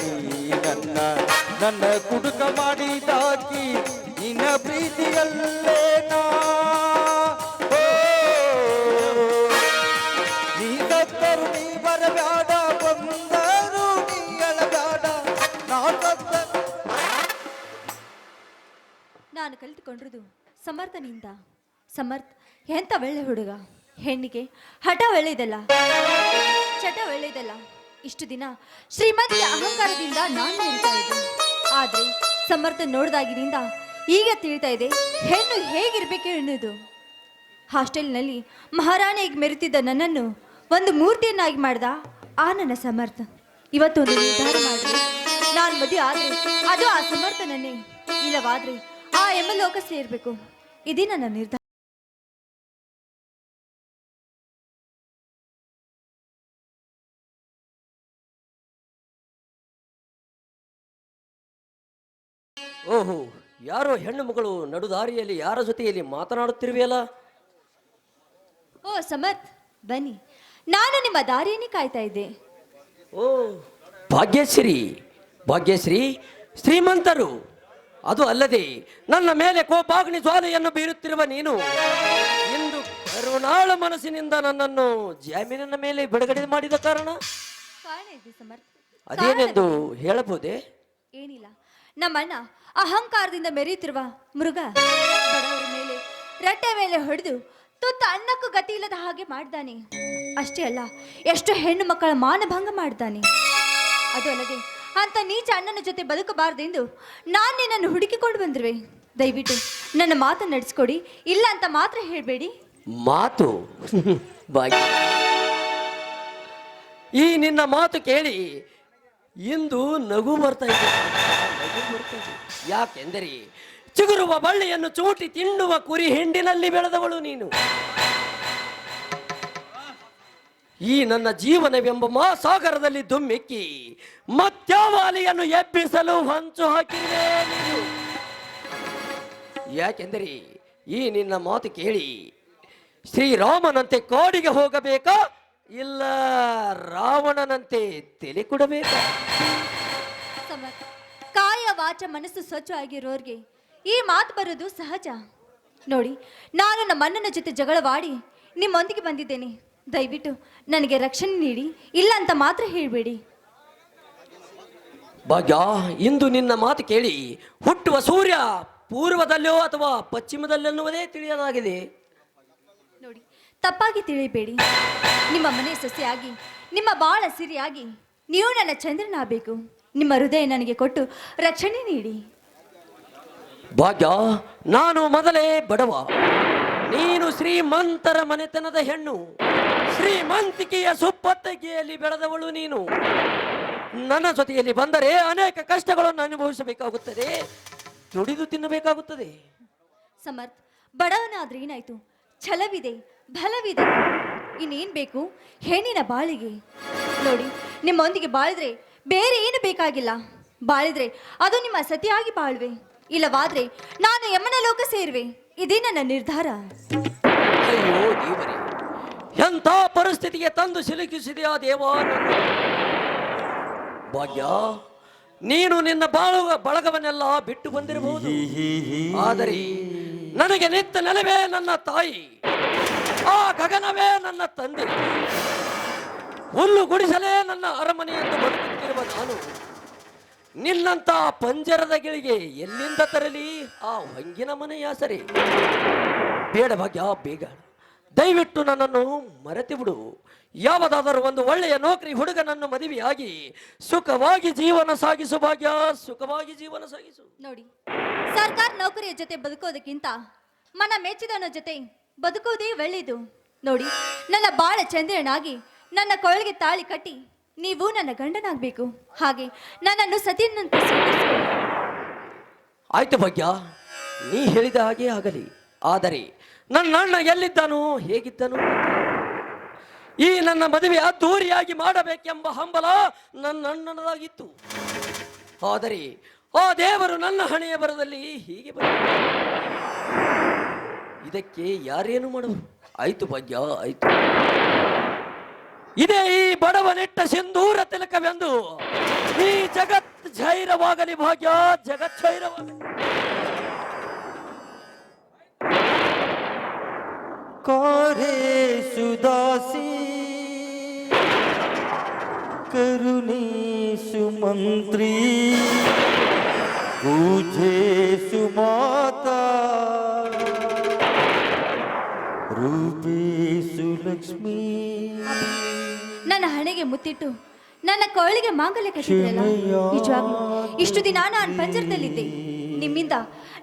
ನೀ ನನ್ನ ನನ್ನ ಕುಡುಕ ಮಾಡಿದಾಕಿ, ನಿನ್ನ ಪ್ರೀತಿಯಲ್ಲೇ ನಾ. ನೀ ನೀ ಬರಬ್ಯಾಡ ಬಂದರು ನೀ ನಾ ನಾನು ಕಲಿತುಕೊಂಡಿರೋದು ಸಮರ್ಥನಿಂದ. ಸಮರ್ಥ ಎಂತ ಒಳ್ಳೆ ಹುಡುಗ. ಹೆಣ್ಣಿಗೆ ಹಠ ಒಳ್ಳೆಯದಲ್ಲ, ಚಟ ಒಳ್ಳೆಯದಲ್ಲ. ಇಷ್ಟು ದಿನ ಶ್ರೀಮಂತಿಯ ಅಹಂಕಾರದಿಂದ ನಾನು ಹೇಳ್ತಾ ಇದ್ದೆ. ಆದ್ರೆ ಸಮರ್ಥ ನೋಡಿದಾಗಿನಿಂದ ಈಗ ತಿಳಿತಾ ಇದೆ ಹೆಣ್ಣು ಹೇಗಿರ್ಬೇಕು ಎನ್ನುವುದು. ಹಾಸ್ಟೆಲ್ನಲ್ಲಿ ಮಹಾರಾಣಿಯಾಗಿ ಮೆರೆತಿದ್ದ ನನ್ನನ್ನು ಒಂದು ಮೂರ್ತಿಯನ್ನಾಗಿ ಮಾಡ್ದ ಆ ನನ್ನ ಸಮರ್ಥ. ಇವತ್ತೊಂದು ನಿರ್ಧಾರ ಮಾಡಿದೆ. ನಾನು ಮದುವೆ ಆದ್ರೆ ಅದು ಆ ಸಮರ್ಥನನ್ನೇ. ಇಲ್ಲವಾದ್ರೆ ಆ ಎಂಬ ಲೋಕ ಸೇರ್ಬೇಕು. ಇದೇ ನನ್ನ ನಿರ್ಧಾರ. ಓಹೋ ಯಾರೋ ಹೆಣ್ಣು ಮಗಳು ನಡುದಾರಿಯಲ್ಲಿ ಯಾರ ಜೊತೆಯಲ್ಲಿ ಮಾತನಾಡುತ್ತಿರುವೆಯಲ್ಲ? ಓ ಸಮತ್ ಬನ್ನಿ. ನಾನು ನಿಮ್ಮ ದಾರಿಯನ್ನೇ ಕಾಯ್ತಾ ಇದ್ದೆ. ಓ ಭಾಗ್ಯಶ್ರೀ ಭಾಗ್ಯಶ್ರೀ ಶ್ರೀಮಂತರು. ಅದು ಅಲ್ಲದೆ ನನ್ನ ಮೇಲೆ ಕೋಪಾಗ್ನಿ ಜ್ವಾಲೆಯನ್ನು ಬೀರುತ್ತಿರುವ ನೀನು ಇಂದು ಕರುಣಾಳ ಮನಸ್ಸಿನಿಂದ ನನ್ನನ್ನು ಜಾಮೀನಿನ ಮೇಲೆ ಬಿಡುಗಡೆ ಮಾಡಿದ ಕಾರಣ? ಕಾರಣ ಇದೆ ಸಮರ್ಥ್. ಅದೇನೆಂದು ಹೇಳಬಹುದೇ? ಏನಿಲ್ಲ. ನಮ್ಮಣ್ಣ, ಅಹಂಕಾರದಿಂದ ಮೆರೆಯುತ್ತಿರುವ ಮೃಗ ಬಡವರ ಮೇಲೆ, ರಟ್ಟೆ ಮೇಲೆ ಹೊಡೆದು ತುತ್ತ ಅನ್ನಕ್ಕೂ ಗತಿ ಇಲ್ಲದ ಹಾಗೆ ಮಾಡ್ದಾನೆ. ಅಷ್ಟೇ ಅಲ್ಲ, ಎಷ್ಟು ಹೆಣ್ಣು ಮಕ್ಕಳ ಮಾನಭಂಗ ಮಾಡ್ತಾನೆ ಅದು ಅಲ್ಲದೆ ಅಂತ ನೀಚ ಅಣ್ಣನ ಜೊತೆ ಬದುಕಬಾರ್ದೆಂದು ನಾನು ನಿನ್ನನ್ನು ಹುಡುಕಿಕೊಂಡು ಬಂದಿರುವೆ. ದಯವಿಟ್ಟು ನನ್ನ ಮಾತನ್ನು ನಡೆಸ್ಕೊಡಿ, ಇಲ್ಲ ಅಂತ ಮಾತ್ರ ಹೇಳಬೇಡಿ. ಮಾತು? ಈ ನಿನ್ನ ಮಾತು ಕೇಳಿ ಇಂದು ನಗು ಬರ್ತಾ ಇದೆ ನಗು ಬರ್ತಾ ಇದೆ. ಯಾಕೆಂದರೆ ಚಿಗುರುವ ಬಳ್ಳಿಯನ್ನು ಚೂಟಿ ತಿನ್ನುವ ಕುರಿ ಹಿಂಡಿನಲ್ಲಿ ಬೆಳೆದವಳು ನೀನು. ಈ ನನ್ನ ಜೀವನವೆಂಬ ಮಹಾಸಾಗರದಲ್ಲಿ ದುಮ್ಮಿಕ್ಕಿ ಮತ್ಯಾವ ಅಲೆಯನ್ನು ಎಬ್ಬಿಸಲು ಹಂಚು ನೀನು. ಯಾಕೆಂದರೆ ಈ ನಿನ್ನ ಮಾತು ಕೇಳಿ ಶ್ರೀರಾಮನಂತೆ ಕಾಡಿಗೆ ಹೋಗಬೇಕಾ ಇಲ್ಲ ರಾವಣನಂತೆ ತಲೆ ಕೊಡಬೇಕಾ? ವಾಚ ಮನಸ್ಸು ಸ್ವಚ್ಛವಾಗಿರೋರ್ಗೆ ಈ ಮಾತು ಬರೋದು ಸಹಜ. ನೋಡಿ ನಾನು ನಮ್ಮ ಅಣ್ಣನ ಜೊತೆ ಜಗಳವಾಡಿ ನಿಮ್ಮೊಂದಿಗೆ ಬಂದಿದ್ದೇನೆ. ದಯವಿಟ್ಟು ನನಗೆ ರಕ್ಷಣೆ ನೀಡಿ ಇಲ್ಲ ಅಂತ ಮಾತ್ರ ಹೇಳಬೇಡಿ. ಭಾಗ್ಯ ಇಂದು ನಿನ್ನ ಮಾತು ಕೇಳಿ ಹುಟ್ಟುವ ಸೂರ್ಯ ಪೂರ್ವದಲ್ಲೋ ಅಥವಾ ಪಶ್ಚಿಮದಲ್ಲೆನ್ನುವುದೇ ತಿಳಿಯಲಾಗಿದೆ. ನೋಡಿ ತಪ್ಪಾಗಿ ತಿಳಿಬೇಡಿ. ನಿಮ್ಮ ಮನೆ ಸೊಸೆಯಾಗಿ ನಿಮ್ಮ ಬಾಳ ಸಿರಿಯಾಗಿ ನೀವು ನನ್ನ ಚಂದ್ರನಾಗಬೇಕು. ನಿಮ್ಮ ಹೃದಯ ನನಗೆ ಕೊಟ್ಟು ರಕ್ಷಣೆ ನೀಡಿ. ಭಾಗ್ಯ ನಾನು ಮೊದಲೇ ಬಡವ. ನೀನು ಶ್ರೀಮಂತರ ಮನೆತನದ ಹೆಣ್ಣು. ಶ್ರೀಮಂತಿಕೆಯ ಸುಪ್ಪತ್ತಿಗೆಯಲ್ಲಿ ಬೆಳೆದವಳು ನೀನು. ನನ್ನ ಜೊತೆಯಲ್ಲಿ ಬಂದರೆ ಅನೇಕ ಕಷ್ಟಗಳನ್ನು ಅನುಭವಿಸಬೇಕಾಗುತ್ತದೆ. ದುಡಿದು ತಿನ್ನಬೇಕಾಗುತ್ತದೆ. ಸಮರ್ಥ್ ಬಡವನಾದ್ರೆ ಏನಾಯ್ತು? ಛಲವಿದೆ ಬಲವಿದೆ. ಇನ್ನೇನ್ ಬೇಕು? ಹೆಣ್ಣಿನ ಬಾಳಿಗೆ. ನೋಡಿ ನಿಮ್ಮೊಂದಿಗೆ ಬಾಳಿದ್ರೆ ಬೇರೆ ಏನು ಬೇಕಾಗಿಲ್ಲ. ಬಾಳಿದ್ರೆ ಅದು ನಿಮ್ಮ ಸತಿಯಾಗಿ ಬಾಳ್ವೆ. ಇಲ್ಲವಾದ್ರೆ ನಾನು ಯಮನ ಲೋಕ ಸೇರುವೆ. ಇದೇ ನನ್ನ ನಿರ್ಧಾರ. ಅಯ್ಯೋ ದೇವರೇ, ಎಂಥ ಪರಿಸ್ಥಿತಿಗೆ ತಂದು ಸಿಲುಕಿಸಿದೆಯಾ ದೇವ ಭಾಗ್ಯ, ನೀನು ನಿನ್ನ ಬಾಳುವ ಬಳಗವನ್ನೆಲ್ಲ ಬಿಟ್ಟು ಬಂದಿರಬಹುದು. ಆದರೆ ನನಗೆ ನಿತ್ತ ನೆಲವೇ ನನ್ನ ತಾಯಿ, ಆ ಗಗನವೇ ನನ್ನ ತಂದೆ. ಹುಲ್ಲು ಗುಡಿಸಲೇ ನನ್ನ ಅರಮನೆ ಎಂದು ನಾನು ನಿನ್ನಂತ ಪಂಜರದ ಗಿಳಿಗೆ ಎಲ್ಲಿಂದ ತರಲಿ? ಆ ಹೊಂಗಿನ ಮನೆಯ ಸರಿ. ಬೇಡ ಭಾಗ್ಯ, ಬೇಗ. ದಯವಿಟ್ಟು ನನ್ನನ್ನು ಮರೆತು ಬಿಡು. ಯಾವುದಾದರೂ ಒಂದು ಒಳ್ಳೆಯ ನೌಕರಿ ಹುಡುಗನನ್ನು ಮದುವೆಯಾಗಿ ಸುಖವಾಗಿ ಜೀವನ ಸಾಗಿಸು ಭಾಗ್ಯ, ಸುಖವಾಗಿ ಜೀವನ ಸಾಗಿಸು. ನೋಡಿ, ಸರ್ಕಾರ ನೌಕರಿಯ ಜೊತೆ ಬದುಕೋದಕ್ಕಿಂತ ಮನ ಮೆಚ್ಚಿದವನ ಜೊತೆ ಬದುಕೋದೇ ಒಳ್ಳೆಯದು. ನೋಡಿ, ನನ್ನ ಬಾಳ ಚಂದ್ರನಾಗಿ ನನ್ನ ಕೊಳಗೆ ತಾಳಿ ಕಟ್ಟಿ ನೀವು ನನ್ನ ಗಂಡನಾಗಬೇಕು. ಹಾಗೆ ನನ್ನನ್ನು ಸತಿಯನ್ನಂತೆ. ಆಯ್ತು ಭಾಗ್ಯ, ನೀ ಹೇಳಿದ ಹಾಗೆ ಆಗಲಿ. ಆದರೆ ನನ್ನ ಅಣ್ಣ ಎಲ್ಲಿದ್ದನು, ಹೇಗಿದ್ದನು ಈ ನನ್ನ ಮದುವೆ ಅದ್ದೂರಿಯಾಗಿ ಮಾಡಬೇಕೆಂಬ ಹಂಬಲ ನನ್ನ ಅಣ್ಣನದಾಗಿತ್ತು. ಆದರೆ ಆ ದೇವರು ನನ್ನ ಹಣೆಯ ಬರದಲ್ಲಿ ಹೀಗೆ ಬರ ಇದಕ್ಕೆ ಯಾರೇನು ಮಾಡುವರು ಆಯ್ತು ಭಾಗ್ಯ, ಆಯ್ತು. ಇದೇ ಈ ಬಡವನಿಟ್ಟ ಸಿಂಧೂರ ತಿಲಕವೆಂದು ಈ ಜಗತ್ ಜೈರವಾಗಲಿ ಭಾಗ್ಯ ಜಗತ್ ಜೈರವಾಗಲಿ ಕೋರೆ ಸುದಾಸಿ ಕರುಣೆ ಸುಮಂತ್ರಿ ಪೂಜೆ ಸುಮಾತಾ ರೂಪೇ ಸುಲಕ್ಷ್ಮೀ ನನ್ನ ಹಣೆಗೆ ಮುತ್ತಿಟ್ಟು ನನ್ನ ಕೊರಳಿಗೆ ಮಾಂಗಲ್ಯ ಕಟ್ಟಿದ್ರಲ್ಲ? ನಿಜವಾಗ್ಲೂ. ಇಷ್ಟು ದಿನ ನಾನು ಪಂಜರದಲ್ಲಿದ್ದೆ. ನಿಮ್ಮಿಂದ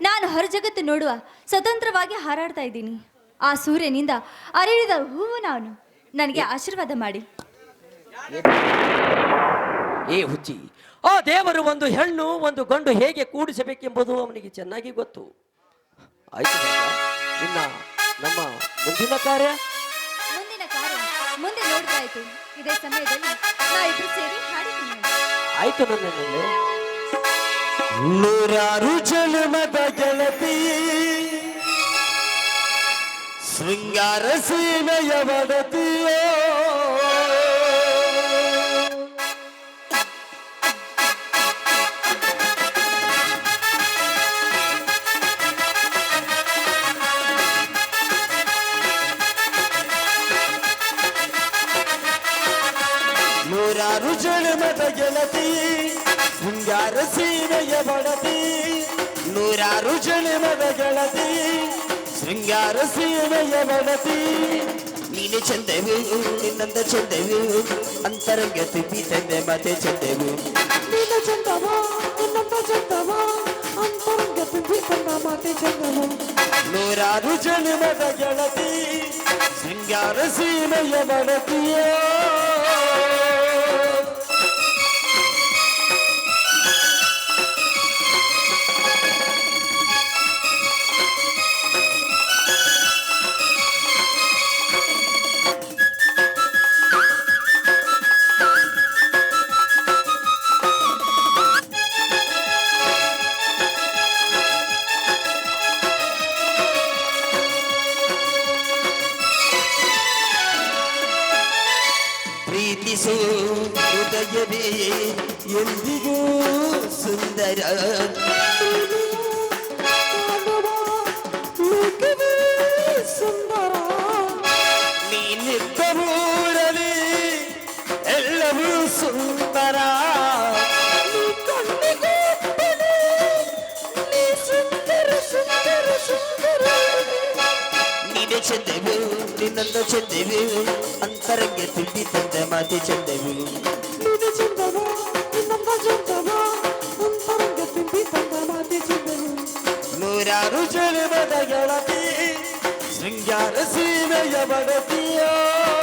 ನಾನು ಹೊರ ಜಗತ್ತು ನೋಡುವ ಸ್ವತಂತ್ರವಾಗಿ ಹಾರಾಡ್ತಾ ಇದ್ದೀನಿ. ಆ ಸೂರ್ಯನಿಂದ ಅರಳಿದ ಹೂವು ನಾನು. ನನಗೆ ಆಶೀರ್ವಾದ ಮಾಡಿ. ಏ ಹುಚ್ಚಿ ಆ ದೇವರು ಒಂದು ಹೆಣ್ಣು ಒಂದು ಗಂಡು ಹೇಗೆ ಕೂಡಿಸಬೇಕೆಂಬುದು ಅವನಿಗೆ ಚೆನ್ನಾಗಿ ಗೊತ್ತು. ಆಯ್ತು. ಇನ್ನ ನಮ್ಮ ಮುಂದಿನ ಕಾರ್ಯ? ಮುಂದೆ ನೋಡ್ತಾಯ್ತು ಇದೇ ಸಮಯದಲ್ಲಿ ನಾವಿಬ್ರು ಸೇರಿ ಹಾಡಿದ್ದೀನಿ ಆಯ್ತು ನನ್ನ ನೂರಾರು ಜನ್ಮದ ಗೆಳತಿ ಶೃಂಗಾರ ಸೀಮೆಯ ಬಡತಿಯೋ ಜನ್ಮದ ಗೆಳತಿ ಮುಂಗಾರು ಸೀಮೆಯ ಬಡತಿ ನೂರಾರು ಜನ್ಮದ ಗೆಳತಿ, ಶೃಂಗಾರ ಸೀಮೆಯ ಬಡತಿ ನೀನು ಚಂದೆವು ನಿನ್ನಂದ ಚಂದೆವು ಅಂತರಂಗ ತುಂಬಿ ತಂದೆ ಮತ್ತೆ ಚಂದೆವು ನೀನು ಚಂದವ ನಿನ್ನಂದ ಚಂದವ ಅಂತರಂಗ ತುಂಬಿ ತನ್ನ ಮಾತೆ ಚಂದವು ನೂರಾರು ಜನ್ಮದ ಗೆಳತಿ ಶೃಂಗಾರ ಸೀಮೆಯ ಬಡತಿಯೋ ನಿನ್ನಂದ ಚಂದವು. ಅಂತರಂಗ ತಿಂಡಿ ತಂದೆ ಮಾತಿ ಚಂದವು. ನೀನು ಚಂದವ ನಿನ್ನಂತ ಚಂದವ. ಅಂತರಂಗ ತನ್ನ ಮಾತೆ ಚಂದವ. ನೂರಾರು ಜನ್ಮದ ಗೆಳತಿ ಶೃಂಗಾರ ಸೀಮೆಯ ಬಡತಿಯೋ.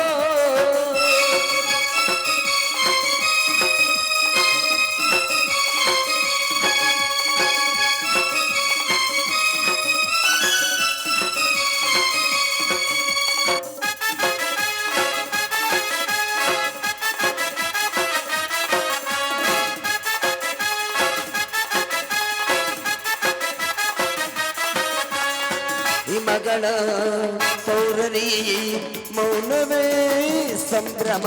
ಮಗಳ ಪೌರನಿ ಮೌನವೇ ಸಂಭ್ರಮ.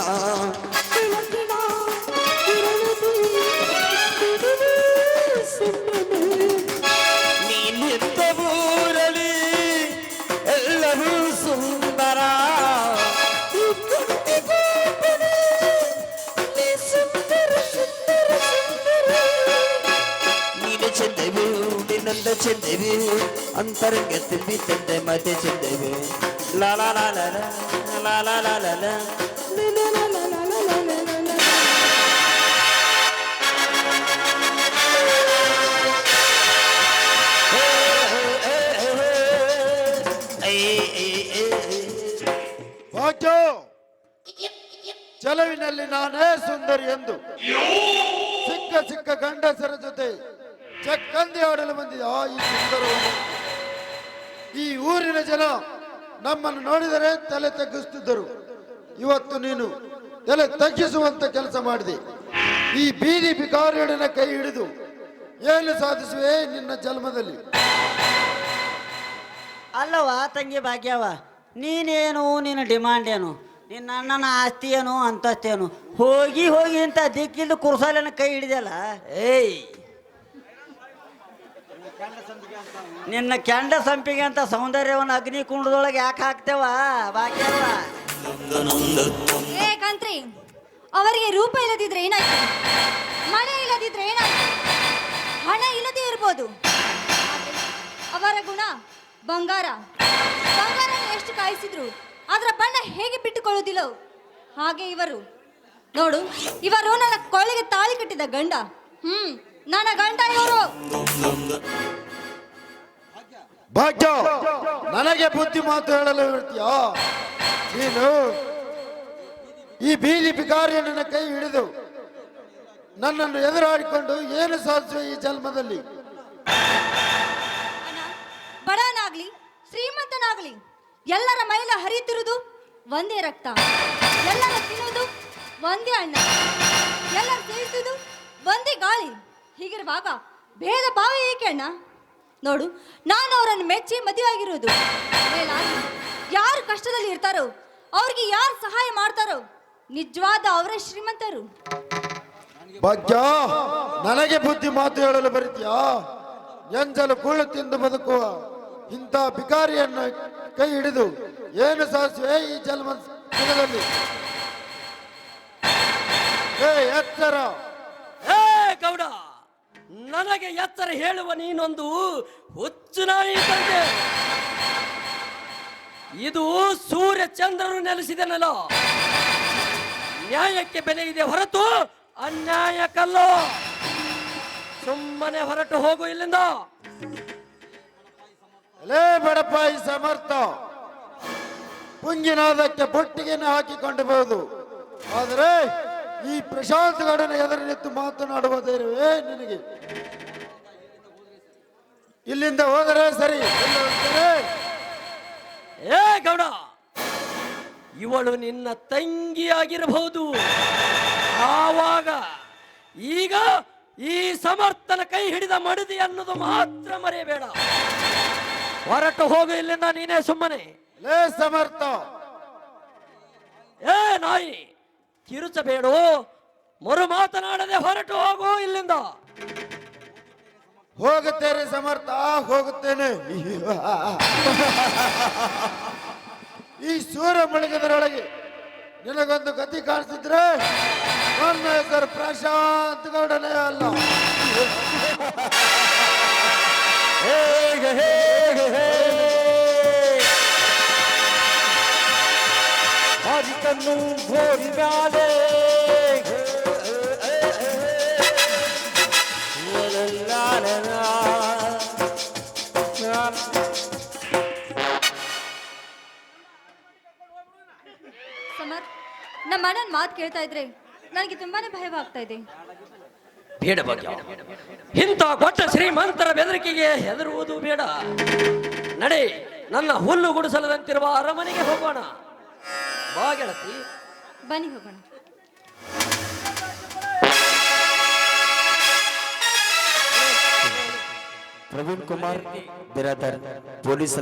చెందేవి అంతరంగెత్తిపి తెండే మధ్య చెందేవి లాలా లాలా ಏ లాలా ಚೆಲುವಿನಲ್ಲಿ ನಾನೇ ಸುಂದರಿ ಎಂದು. ಸಿಕ್ಕ ಸಿಕ್ಕ ಗಂಡಸರ ಜೊತೆ ಚಕ್ಕಂದಿ ಆಡಲು ಬಂದಿದೆ. ಆ, ಈ ಸುಂದರವನ್ನು ಈ ಊರಿನ ಜನ ನಮ್ಮನ್ನು ನೋಡಿದರೆ ತಲೆ ತಗ್ಗಿಸುತ್ತಿದ್ದರು. ಇವತ್ತು ನೀನು ತಲೆ ತಗ್ಗಿಸುವಂತ ಕೆಲಸ ಮಾಡಿದೆ. ಈ ಬೀದಿ ಬಿಕಾರಿಯೊಡನೆ ಕೈ ಹಿಡಿದು ಏನು ಸಾಧಿಸುವೆ ನಿನ್ನ ಜನ್ಮದಲ್ಲಿ? ಅಲ್ಲವ ತಂಗಿ ಭಾಗ್ಯವ, ನೀನೇನು, ನಿನ್ನ ಡಿಮಾಂಡ್ ಏನು? ನಿನ್ನ ಅಣ್ಣನ ಆಸ್ತಿ ಏನು ಅಂತಸ್ತೇನು ಹೋಗಿ ಹೋಗಿ ಇಂಥ ದಿಕ್ಕಿದ್ದು ಕುರ್ಸಾಲನ ಕೈ ಹಿಡಿದಲ್ಲ ಏಯ್! ನಿನ್ನ ಕೆಂಡ ಸಂಪಿಗೆ ಅಂತ ಸೌಂದರ್ಯವನ್ನು ಅಗ್ನಿ ಕುಂಡದೊಳಗೆ ಯಾಕೆ ಹಾಕ್ತೇವ? ಬಾಕಿ ಏಕಂತ್ರಿ ಅವರಿಗೆ ರೂಪ ಇಲ್ಲದಿದ್ರೆ ಏನಾಯ್ತು? ಮನೆ ಇಲ್ಲದಿದ್ರೆ ಏನಾಯ್ತು? ಹಣ ಇಲ್ಲದೆ ಇರ್ಬೋದು. ಅವರ ಗುಣ, ಬಂಗಾರ. ಬಂಗಾರ ಎಷ್ಟು ಕಾಯಿಸಿದ್ರು, ಅದರ ಬಣ್ಣ ಹೇಗೆ ಬಿಟ್ಟುಕೊಳ್ಳೋದಿಲ್ಲ ಹಾಗೆ ಇವರು. ನೋಡು, ಇವರು ನನ್ನ ಕೊಳ್ಳಿಗೆ ತಾಳಿ ಕಟ್ಟಿದ ಗಂಡ. ಹ್ಮ್, ನನ್ನ ಗಂಡ ಇವರು. ಭಾಗ್ಯ. ನನಗೆ ಬುದ್ಧಿ ಮಾತು ಹೇಳಲು ಹೇಳ್ತೀಯ? ನೀನು ಈ ಬೀದಿ ಬಿಕಾರಿಯ ನನ್ನ ಕೈ ಹಿಡಿದು ನನ್ನನ್ನು ಎದುರಾಡಿಕೊಂಡು ಏನು ಸಾಧಿಸುವ ಈ ಜನ್ಮದಲ್ಲಿ? ಬಡನಾಗ್ಲಿ ಶ್ರೀಮಂತನಾಗ್ಲಿ, ಎಲ್ಲರ ಮೈಲ ಹರಿಯುತ್ತಿರುವುದು ಒಂದೇ ರಕ್ತ. ಎಲ್ಲರ ತಿನ್ನುವುದು ಒಂದೇ ಅಣ್ಣ. ಎಲ್ಲರ ಒಂದೇ ಗಾಳಿ. ಹೀಗಿರುವಾಗ ಭೇದ ಭಾವ ಏಕೆ ಅಣ್ಣ? ನೋಡು ನಾನು ಅವರನ್ನು ಮೆಚ್ಚಿ ಮದುವೆ ಆಗಿರೋದು. ಯಾರು ಕಷ್ಟದಲ್ಲಿ ಇರ್ತಾರೋ ಅವ್ರಿಗೆ ಯಾರು ಸಹಾಯ ಮಾಡ್ತಾರೋ ನಿಜವಾದ ಅವರೇ ಶ್ರೀಮಂತರು. ಭಾಗ್ಯ ನನಗೆ ಬುದ್ಧಿ ಮಾತು ಹೇಳಲು ಬರೀತೀಯಾ ಎಂಜಲು ಕೂಳು ತಿಂದು ಬದುಕುವ ಇಂಥ ಭಿಕಾರಿಯನ್ನು ಕೈ ಹಿಡಿದು ಏನು ಸಾಧಿಸುವೆ ಈ ಜನ್ಮ ದಿನದಲ್ಲಿ? ಏ ಎಚ್ಚರ! ಏ ಗೌಡ! ನನಗೆ ಎತ್ತರ ಹೇಳುವ ನೀನೊಂದು ಹುಚ್ಚು ನಾಯಿ ಇದ್ದಂತೆ ಇದು ಸೂರ್ಯ ಚಂದ್ರನು ನೆಲೆಸಿದನಲ್ಲ. ನ್ಯಾಯಕ್ಕೆ ಬೆಲೆ ಇದೆ ಹೊರತು ಅನ್ಯಾಯಕ್ಕಲ್ಲ ಸುಮ್ಮನೆ ಹೊರಟು ಹೋಗು ಇಲ್ಲಿಂದ. ಲೇ ಬಡಪಾಯಿ ಸಮರ್ಥ. ಪುಂಗಿನಾದಕ್ಕೆ ಬೊಟ್ಟಿಗೆಯನ್ನು ಹಾಕಿಕೊಂಡಬಹುದು ಆದರೆ ಈ ಪ್ರಶಾಂತ್ ಗಡನ ಎದುರು ನಿಂತು ಮಾತನಾಡುವ ಧೈರ್ಯವೇ ನಿನಗೆ? ಇಲ್ಲಿಂದ ಹೋದರೆ ಸರಿ. ಏ ಗೌಡ ಇವಳು ನಿನ್ನ ತಂಗಿಯಾಗಿರಬಹುದು. ಆವಾಗ ಈಗ ಈ ಸಮರ್ಥನ ಕೈ ಹಿಡಿದ ಮಡದಿ ಅನ್ನೋದು ಮಾತ್ರ ಮರೆಯಬೇಡ. ಹೊರಟು ಹೋಗು ಇಲ್ಲಿಂದ ನೀನೇ ಸುಮ್ಮನೆ. ಲೇ ಸಮರ್ಥ. ಏ ನಾಯಿ ಕಿರುಚಬೇಡು. ಮರು ಮಾತನಾಡದೆ ಹೊರಟು ಹೋಗು ಇಲ್ಲಿಂದ. ಹೋಗುತ್ತೇನೆ ಸಮರ್ಥ ಹೋಗುತ್ತೇನೆ. ಈ ಸೂರ್ಯ ಮುಳುಗದರೊಳಗೆ ನಿನಗೊಂದು ಗತಿ ಕಾಣಿಸಿದ್ರೆ ನನ್ನ ಹೆಸರು ಪ್ರಶಾಂತ್ ಗೌಡನೇ ಅಲ್ಲ. ಕಣ್ಣು ಭೋರಿ ಮ್ಯಾಲೆ. ಸಮರ್ ನಮ್ಮ ಅಣ್ಣನ ಮಾತು ಕೇಳ್ತಾ ಇದ್ರೆ ನನಗೆ ತುಂಬಾನೇ ಭಯವಾಗ್ತಾ ಇದೆ. ಬೇಡ ಬಗ್ಗೆ ಇಂಥ ಕೊಟ್ಟ ಶ್ರೀಮಂತರ ಬೆದರಿಕೆಗೆ ಹೆದರುವುದು ಬೇಡ. ನಡೆ ನನ್ನ ಹುಲ್ಲು ಗುಡಿಸಲದಂತಿರುವ ಅರಮನೆಗೆ ಹೋಗೋಣ. ಬಾ ಗೆಳತಿ ಬನ್ನಿ ಹೋಗೋಣ. ಪ್ರವೀಣ್ ಕುಮಾರ್ ಬಿರಾದರ್ ಪೊಲೀಸ್